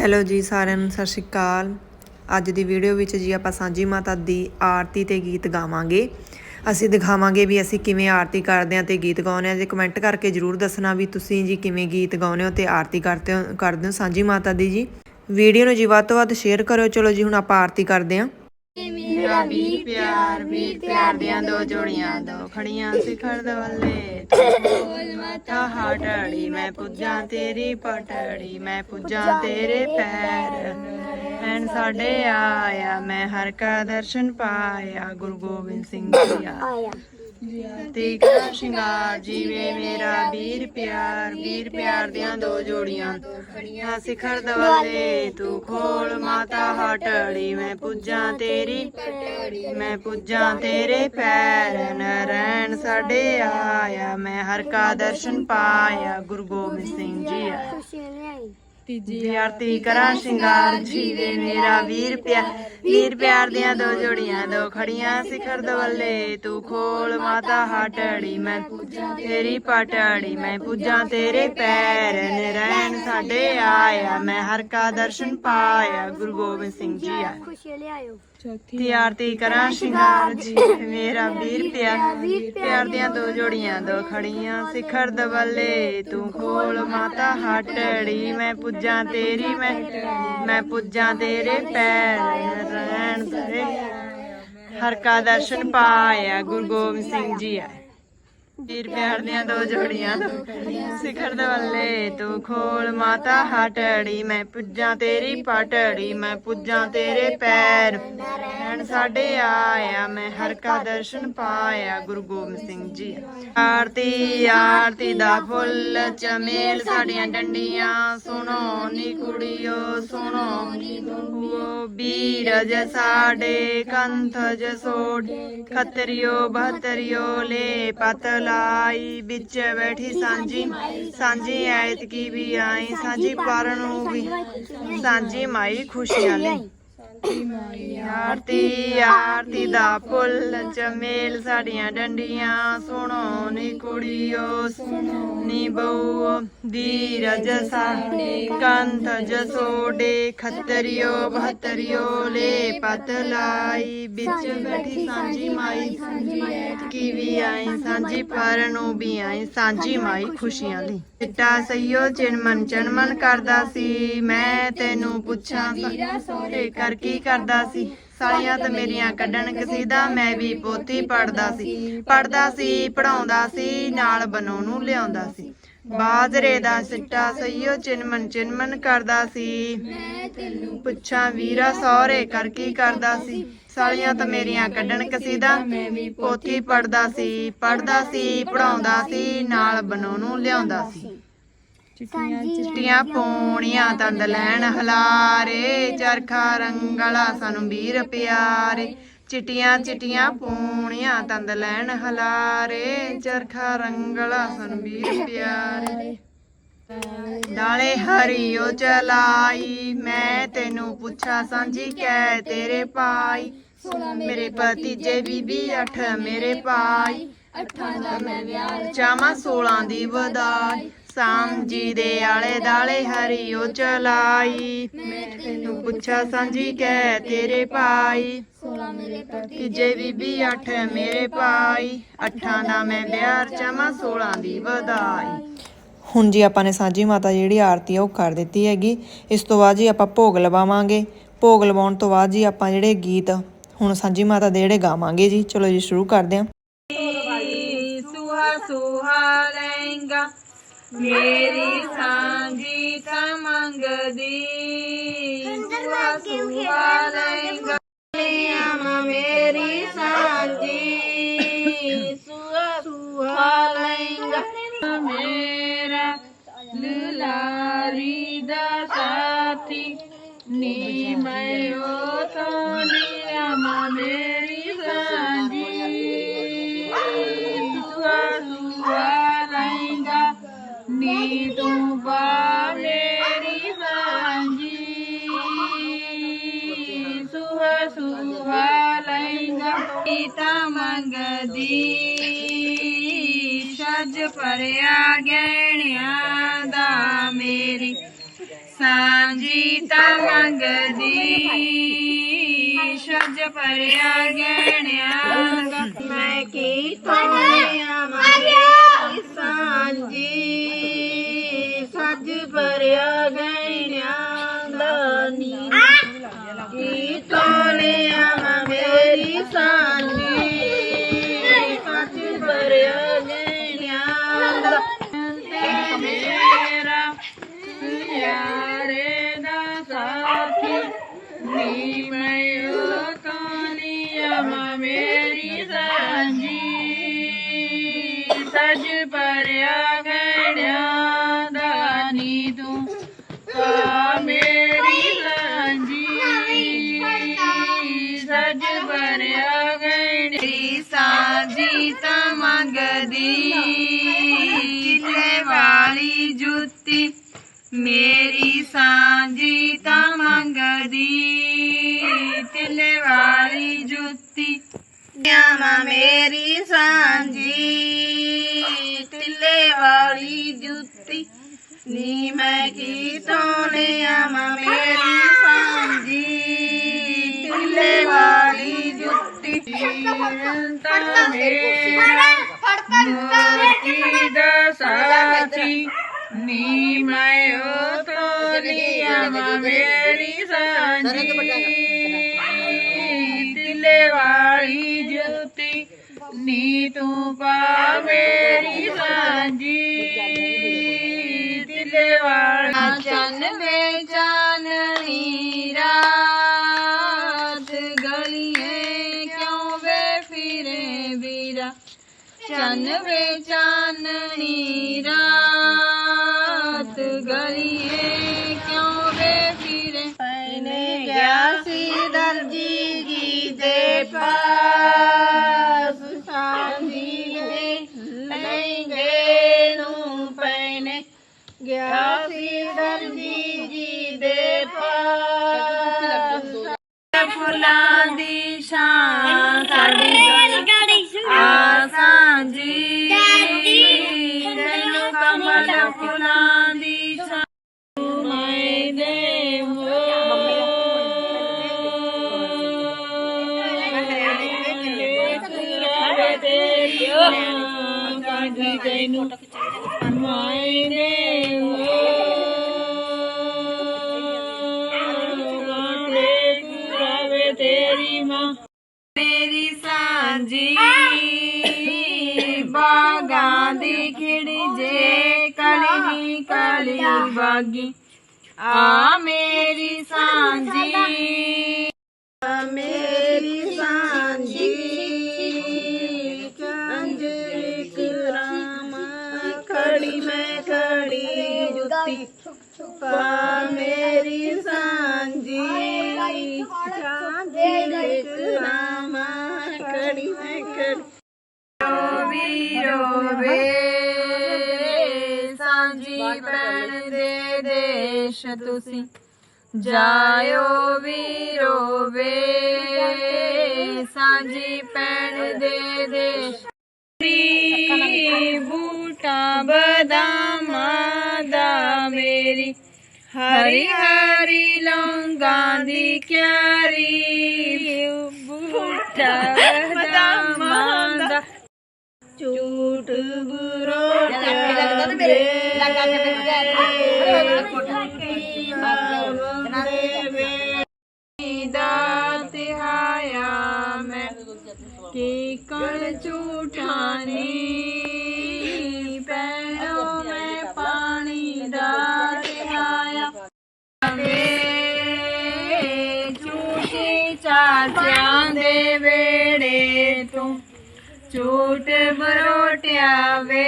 Hello ਜੀ ਸਾਰਿਆਂ ਨੂੰ, ਸਤਿ ਸ਼੍ਰੀ ਅਕਾਲ। ਅੱਜ ਦੀ ਵੀਡੀਓ ਵਿੱਚ ਜੀ ਆਪਾਂ ਸਾਂਝੀ ਮਾਤਾ ਦੀ ਆਰਤੀ ਤੇ ਗੀਤ ਗਾਵਾਂਗੇ। ਅਸੀਂ ਦਿਖਾਵਾਂਗੇ ਵੀ ਅਸੀਂ ਕਿਵੇਂ ਆਰਤੀ ਕਰਦੇ ਹਾਂ ਤੇ ਗੀਤ ਗਾਉਂਦੇ ਹਾਂ। ਜੇ ਕਮੈਂਟ ਕਰਕੇ ਜਰੂਰ ਦੱਸਣਾ ਵੀ ਤੁਸੀਂ ਜੀ ਕਿਵੇਂ ਗੀਤ ਗਾਉਂਦੇ ਹੋ ਤੇ ਆਰਤੀ ਕਰਦੇ ਹੋ ਕਰਦੇ ਹੋ ਸਾਂਝੀ ਮਾਤਾ ਦੀ ਜੀ। ਵੀਡੀਓ ਨੂੰ ਜੀ ਵੱਧ ਤੋਂ ਵੱਧ ਸ਼ੇਅਰ ਕਰਿਓ। ਚਲੋ ਜੀ, ਹੁਣ ਆਪਾਂ ਆਰਤੀ ਕਰਦੇ ਹਾਂ। ਮੇਰਾ ਵੀਰ ਪਿਆਰ ਵੀਰ ਪਿਆਰ ਦੀਆਂ ਦੋ ਜੋੜੀਆਂ, ਦੋ ਖੜੀਆਂ ਸਿਖਰ ਦਵੱਲੇ ਬੋਲ ਮਾਤਾ ਹਾਟੜੀ ਮੈਂ ਪੁੱਜਾਂ ਤੇਰੀ ਪਟੜੀ ਮੈਂ ਪੁੱਜਾਂ ਤੇਰੇ ਪੈਰ। ਐਨ ਸਾਡੇ ਆਇਆ, ਮੈਂ ਹਰ ਕਾ ਦਰਸ਼ਨ ਪਾਇਆ, ਗੁਰੂ ਗੋਬਿੰਦ ਸਿੰਘ ਜੀ ਆਇਆ। ਤੇ ਸ਼ਿੰਗਾਰ ਜੀਵੇ ਮੇਰਾ ਵੀਰ ਪਿਆਰ ਵੀਰ ਪਿਆਰ ਦੀਆਂ ਦੋ ਜੋੜੀਆਂ। ਖੜੀਆਂ ਸਿਖਰ ਦਵਾਲੇ, ਤੂੰ ਖੋਲ ਮਾਤਾ ਹਟੜੀ, ਮੈਂ ਪੁੱਜਾਂ ਤੇਰੀ, ਮੈਂ ਪੁੱਜਾਂ ਤੇਰੇ ਪੈਰ। ਨਰੈਣ ਸਾਡੇ ਆਇਆ, ਮੈਂ ਹਰ ਕਾ ਦਰਸ਼ਨ ਪਾਇਆ, ਗੁਰੂ ਗੋਬਿੰਦ ਸਿੰਘ ਜੀ ਆਇਆ। ਤੀਜੀ ਆਰਤੀ ਕਰਾਂ ਸ਼ਿੰਗਾਰ ਜੀਵੇ ਮੇਰਾ ਵੀਰ ਪਿਆਰ ਵੀਰ ਪਿਆਰ ਦੀਆਂ ਦੋ ਜੋੜੀਆਂ ਦੋ ਖੜੀਆਂ ਸਿਖਰ ਦਵੱਲੇ ਤੂੰ ਖੋਲ ਮਾਤਾ ਹਟੜੀ ਮੈਂ ਪੂਜਾਂ ਤੇਰੀ ਪਟੜੀ ਮੈਂ ਪੂਜਾਂ ਤੇਰੇ ਪੈਰ। ਨਰੈਣ ਸਾਡੇ ਆਇਆ ਮੈਂ ਹਰ ਕਾ ਦਰਸ਼ਨ ਪਾਇਆ। ਗੁਰੂ ਗੋਬਿੰਦ ਸਿੰਘ ਜੀ ਆਇਆ। ਖੁਸ਼ੀ ਲਿਆਇਓ। ਤੇ ਆਰਤੀ ਕਰਾਂ ਸ਼ਿੰਗਾਰ ਜੀ। ਮੇਰਾ ਵੀਰ ਪਿਆਰ ਪਿਆਰ ਦੀਆਂ ਦੋ ਜੋੜੀਆਂ ਦੋ ਖੜੀਆਂ। ਸਿਖਰ ਦਵੱਲੇ ਤੂੰ ਖੋਲ ਮਾਤਾ ਹਟੜੀ। ਮੈਂ ਪੁੱਜਾਂ ਤੇਰੀ ਮੈਂ ਮੈਂ ਪੁੱਜਾਂ ਤੇਰੇ ਪੈਰ ਰਹਿਣ ਤੇਰੇ ਹਰ ਕਾ ਦਰਸ਼ਨ ਪਾਇਆ ਗੁਰੂ ਗੋਬਿੰਦ ਸਿੰਘ ਜੀ ਆਏ। ਵੀਰ ਪਿਆਰ ਦੀਆਂ ਦੋ ਜੋੜੀਆਂ। ਦੋ ਸਿਖਰ ਦਵੱਲੇ ਤੂੰ ਖੋਲ ਮਾਤਾ ਹਟੜੀ, ਮੈਂ ਪੁੱਜਾਂ ਤੇਰੀ ਪਟੜੀ, ਮੈਂ ਪੁੱਜਾਂ ਤੇਰੇ ਪੈਰ। ਰਹਿਣ ਸਾਡੇ ਆਇਆ, ਮੈਂ ਹਰ ਕਾ ਦਰਸ਼ਨ ਪਾਇਆ, ਗੁਰੂ ਗੋਬਿੰਦ ਸਿੰਘ ਜੀ। ਆਰਤੀ ਆਰਤੀ ਦਾ ਫੁੱਲ ਚਮੇਲ ਸਾਡੀਆਂ ਡੰਡੀਆਂ। ਸੁਣੋ ਨੀ ਕੁੜੀਓ, ਸੁਣੋ ਨੀ ਬਹੂਓ, ਬੀਰਜ ਸਾਡੇ ਕੰਥ ਜਸੋੜ ਖੱਤਰਿਓ, ਬਹਤਰਿਓ ਲੈ ਪਤਲ ਲਾਈ ਵਿੱਚ ਬੈਠੀ ਸਾਂਝੀ ਸਾਂਝੀ ਐਤ ਕੀ ਵੀ ਆਈ, ਸਾਂਝੀ ਪਾਰਨ ਨੂੰ ਵੀ, ਸਾਂਝੀ ਮਾਈ ਖੁਸ਼ੀਆਂ ਲਈ ਆਰਤੀ ਆਰਤੀ ਦਾ ਫੁੱਲ ਚਮੇਲ ਸਾਡੀਆਂ ਡੰਡੀਆਂ ਸੁਣੋ ਨੀ ਕੁੜੀਓ ਸੁਣੋ ਨੀ ਬਹੂਓ ਧੀਰਜ ਸਾਡੇ ਕੰਧ ਜਸੋਡੇ ਖੱਤਰਿਓ ਬਹਤਰਿਓ ਲੈ ਪਤ ਲਾਈ ਵਿੱਚ ਬੈਠੀ ਸਾਂਝੀ ਮਾਈ ਕੀ ਵੀ ਆਈ ਸਾਂਝੀ ਪਰ ਨੂੰ ਵੀ ਆਈ ਸਾਂਝੀ ਮਾਈ ਖੁਸ਼ੀਆਂ ਲਈ ਚਿੱਟਾ ਸਈਓ ਚਿਣਮਨ ਚਣਮਨ ਕਰਦਾ ਸੀ ਮੈਂ ਤੈਨੂੰ ਪੁੱਛਾਂ ਸੋਰੇ ਕਰ ਕੀ ਕਰਦਾ ਸੀ? ਸਾਲੀਆਂ ਤੇ ਮੇਰੀਆਂ ਕੱਢਣ ਕਸੀਦਾ, ਮੈਂ ਵੀ ਪੋਥੀ ਪੜਦਾ ਸੀ। ਪੜਦਾ ਸੀ ਪੜਾਉਂਦਾ ਸੀ, ਨਾਲ ਬਨੋ ਨੂੰ ਲਿਆਉਂਦਾ ਸੀ। ਬਾਜਰੇ ਦਾ ਸਿੱਟਾ ਸਈਓ ਚਿਨਮਨ ਚਿਨਮਨ ਕਰਦਾ ਸੀ। ਮੈਂ ਤੈਨੂੰ ਪੁੱਛਾਂ, ਵੀਰਾ ਸਹੁਰੇ ਕਰ ਕੀ ਕਰਦਾ ਸੀ? ਸਾਲੀਆਂ ਤਾਂ ਮੇਰੀਆਂ ਕੱਢਣ ਕਸੀਦਾ ਮੈਂ ਵੀ ਪੋਥੀ ਪੜਦਾ ਸੀ ਪੜਦਾ ਸੀ ਪੜਾਉਂਦਾ ਸੀ, ਨਾਲ ਬਨੋ ਨੂੰ ਲਿਆਉਂਦਾ ਸੀ। ਚਿੱਟੀਆਂ ਪੌਣੀਆਂ ਤੰਦ ਲੈਣ ਹਲਾਰੇ ਚਰਖਾ ਰੰਗਲਾ ਸਾਨੂੰ ਵੀਰ ਪਿਆਰੇ। ਚਿੱਟੀਆਂ ਚਿੱਟੀਆਂ ਪੌਣੀਆਂ ਤੰਦ ਲੈਣ ਹਲਾਰੇ ਚਰਖਾ ਰੰਗਲਾ ਸਾਨੂੰ ਵੀਰ ਪਿਆਰੇ। ਨਾਲੇ ਹਰੀਓ ਚਲਾਈ ਮੈਂ ਤੈਨੂੰ ਪੁੱਛਾਂ ਸਾਂਝੀ ਕਹਿ ਤੇਰੇ ਪਾਈ। ਮੇਰੇ ਭਤੀਜੇ ਬੀਬੀ ਅੱਠ ਮੇਰੇ ਪਾਈ ਅੱਠਾਂ ਦਾ ਮੈਂ ਵਿਆਹ ਚਾਵਾਂ 16 ਦੀ ਵਧਾਈ। ਸਾਂਝੀ ਦੇ ਆਲੇ ਦਾਲੇ ਹਰੀਓ ਚਲਾਈ। ਮੈਂ ਤੈਨੂੰ ਪੁੱਛਾਂ ਸਾਂਝੀ ਕਹਿ ਤੇਰੇ ਪਾਈ ਤੀਜੇ ਬੀਬੀ ਅੱਠ ਮੇਰੇ ਪਾਈ ਅੱਠਾਂ ਦਾ ਮੈਂ ਵਿਆਹ ਚਾਵਾਂ 16 ਦੀ ਵਧਾਈ। ਹੁਣ ਜੀ ਆਪਾਂ ਨੇ ਸਾਂਝੀ ਮਾਤਾ ਜਿਹੜੀ ਆਰਤੀ ਆ ਉਹ ਕਰ ਦਿੱਤੀ ਹੈਗੀ। ਇਸ ਤੋਂ ਬਾਅਦ ਜੀ ਆਪਾਂ ਭੋਗ ਲਵਾਵਾਂਗੇ। ਭੋਗ ਲਵਾਉਣ ਤੋਂ ਬਾਅਦ ਜੀ ਆਪਾਂ ਜਿਹੜੇ ਗੀਤ ਹੁਣ ਸਾਂਝੀ ਮਾਤਾ ਦੇ ਜਿਹੜੇ ਗਾਵਾਂਗੇ ਜੀ ਚਲੋ ਜੀ ਸ਼ੁਰੂ ਕਰਦੇ ਹਾਂ ਸੁਹਾ ਸੁਹਾ ਲਹਿੰਗਾ ਮੇਰੀ ਸਾਂਝੀ ਤਾਂ ਮੰਗਦੀ ਸੁਹਾ ਸੁਹਾ ਲਹਿੰਗਾ ਆਮਾ ਮੇਰੀ ਸਾਂਝੀ ਸੁਹਾ ਸੁਹਾ ਲਹਿੰਗਾ ਮੇਰਾ ਲਲਾਰੀ ਦਾ ਸਾਥੀ ਮੇਰੀ ਸੁਹ ਸੁਹ ਲੈਂਦਾ ਪੀਤਾ ਮੰਗਦੀ। ਸਜ ਪਰਿਆ ਗਹਿਣਿਆਂ ਦਾ ਮੇਰੀ ਸਾਂਝੀ ਤਾ ਮੰਗਦੀ। ਸਜ ਪਰਿਆ ਗਹਿਣਿਆਂ ਮੈਂ ਕੀ ਤੋੜਿਆ ਸਜ ਪਰਿਆ ਗੜੀ ਸਾਂਝੀ ਤਾਂ ਮੰਗਦੀ। ਵਾਲੀ ਜੁੱਤੀ, ਮੇਰੀ ਸਾਂਝੀ ਤਾਂ ਮੰਗਦੀ। ਤਿੱਲੇ ਵਾਲੀ ਜੁੱਤੀ ਨਿਆਮਾ ਮੇਰੀ ਸਾਂਝੀ। ਤਿੱਲੇ ਵਾਲੀ ਜੁੱਤੀ, ਨੀ ਮੈਂ ਕੀ ਤੋਲੇ ਆਵਾਂ ਮੇਰੀ ਸਾਂਝੀ। ਤਿੱਲੇ ਵਾਲੀ ਜੁੱਤੀ ਤਾਂ ਮੇਰਾ ਮੋਤੀ ਦਾ ਸਾਥੀ ਨੀ ਮੈਂ ਉਹ ਤੋਲੀਆ ਮੇਰੀ ਸਾਂਝੀ ਦਿਲੇ ਵਾਲੀ ਜੁਤੀ ਨੀ ਤੂੰ ਪਾ ਮੇਰੀ ਸਾਂਝੀ ਵੀਰਾ ਚੰਨ ਵੇ ਚਾਨਣੀ ਰਾਤ ਗਲੀਏ ਕਿਉਂ ਵੇ ਫਿਰੇ? ਪੈਨੇ ਗਿਆ ਸੀ ਦਰਜੀ ਜੀ ਦੇ ਪਾਸ ਸਾਂਝੀ ਦੇ ਲਹਿੰਗੇ ਨੂੰ ਪੈਨੇ ਗਿਆ ਸੀ ਦਰਜੀ ਜੀ ਦੇ ਪਾਸ ਫੁੱਲਾਂ ਦੀ ਸ਼ਾਨ ਸਾਡੀ ਕਾਜੀ ਤੈਨੂੰ ਮੈਂ ਦੇਵੋ ਗਾਟੇ ਪੁਰਾਵੇ ਤੇਰੀ ਮਾਂ। ਮੇਰੀ ਸਾਂਝੀ ਬਾਗਾਂ ਦੀ ਖਿੜੀ ਜੇ ਕਲੀ ਕਲੀ ਬਾਗੀ। ਆ ਮੇਰੀ ਸਾਂਝੀ। ਆ ਮੇਰੀ ਸਾਂਝੀ। ਜੁੱਤੀ ਪਾ ਮੇਰੀ ਸਾਂਝੀ ਚਾਂਦੇ ਕਰਾਮ ਖੜੀ ਮੈਂ ਖੜੀ। ਰੋਵੀ ਰੋਵੇ ਸਾਂਝੀ ਪੈਣ ਦੇ ਦੇਸ਼ ਤੁਸੀਂ। ਜਾਇਓ ਵੀ ਰੋਵੇ ਸਾਂਝੀ ਪੈਣ ਦੇ ਦੇਸ਼। ਮੇਰੀ ਹਰੀ ਹਰੀ ਲੌਂਗਾਂ ਦੀ ਕਿਆਰੀ। ਬੂਟਾ ਬਦਾਮਾਂ ਦਾ। ਝੂਠ ਬੁਰੋ ਲੱਗਦਾ ਤੇ ਮੇਰੇ ਲੱਗਾ ਕੇ ਦਾ। ਤਿਹਾਇਆ ਮੈਂ ਕੀ ਕਣ ਝੂਠਾਨੀ ਚਾਚਿਆਂ ਦੇ ਵੇੜੇ ਤੂੰ ਝੂਠ ਬਰੋਟਿਆ ਵੇ।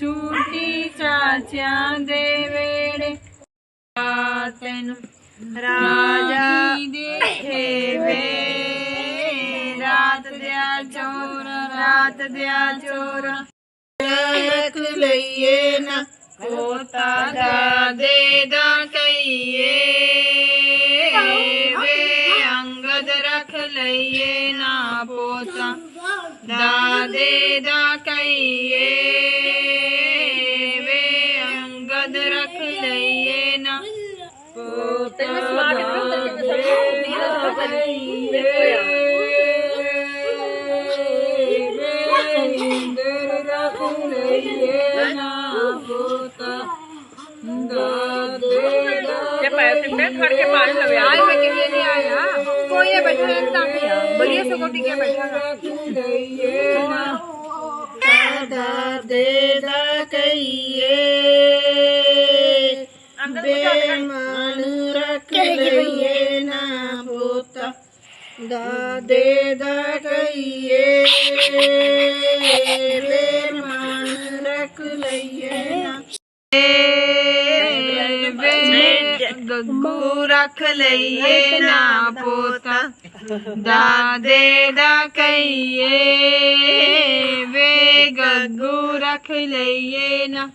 ਝੂਠੀ ਚਾਚਿਆਂ ਦੇ ਵੇੜੇ। ਤੈਨੂੰ ਰਾਜਾ ਦੇਖੇ ਵੇ ਰਾਤ ਦਿਆ ਚੋਰ, ਰਾਤ ਦਿਆ ਚੋਰ। ਰੱਖ ਲਈਏ ਨਾ ਪੋਤਾ ਦਾ ਦੇ ਦਾ ਕਈਏ ਰੱਖ ਨਾ ਪੋਤਾ ਦਾ ਦੇ ਦਾ ਕਈਏ ਪੈਸੇ ਸਿੱਟੇ ਫੜ ਕੇ ਪਾਣੀ ਲਵੇ ਆਏ ਮੈਂ ਕਿਵੇਂ ਨਹੀਂ ਆਇਆ ਕੋਈ ਇਹ ਬੈਠਾ ਇੱਕਦਮ ਹੀ ਆ ਬੜੀਆ ਸਗੋਂ ਟਿਕਿਆ ਬੈਠਾ ਦਾ ਦੇ ਦਾ ਕਈਏ ਬੇਮਾਨ ਰੱਖ ਲਈਏ ਨਾ ਪੁੱਤ ਦਾ ਦੇ ਦਾ ਕਈਏ ਬੇਮਾਨ ਰੱਖ ਲਈਏ ਨਾ ਵੇ ਗੱਗੂ ਰੱਖ ਲਈਏ ਨਾ ਪੋਤਾ। ਦਾਦੇ ਦਾ ਕਹੀਏ ਵੇ ਗੱਗੂ ਰੱਖ ਲਈਏ ਨਾ।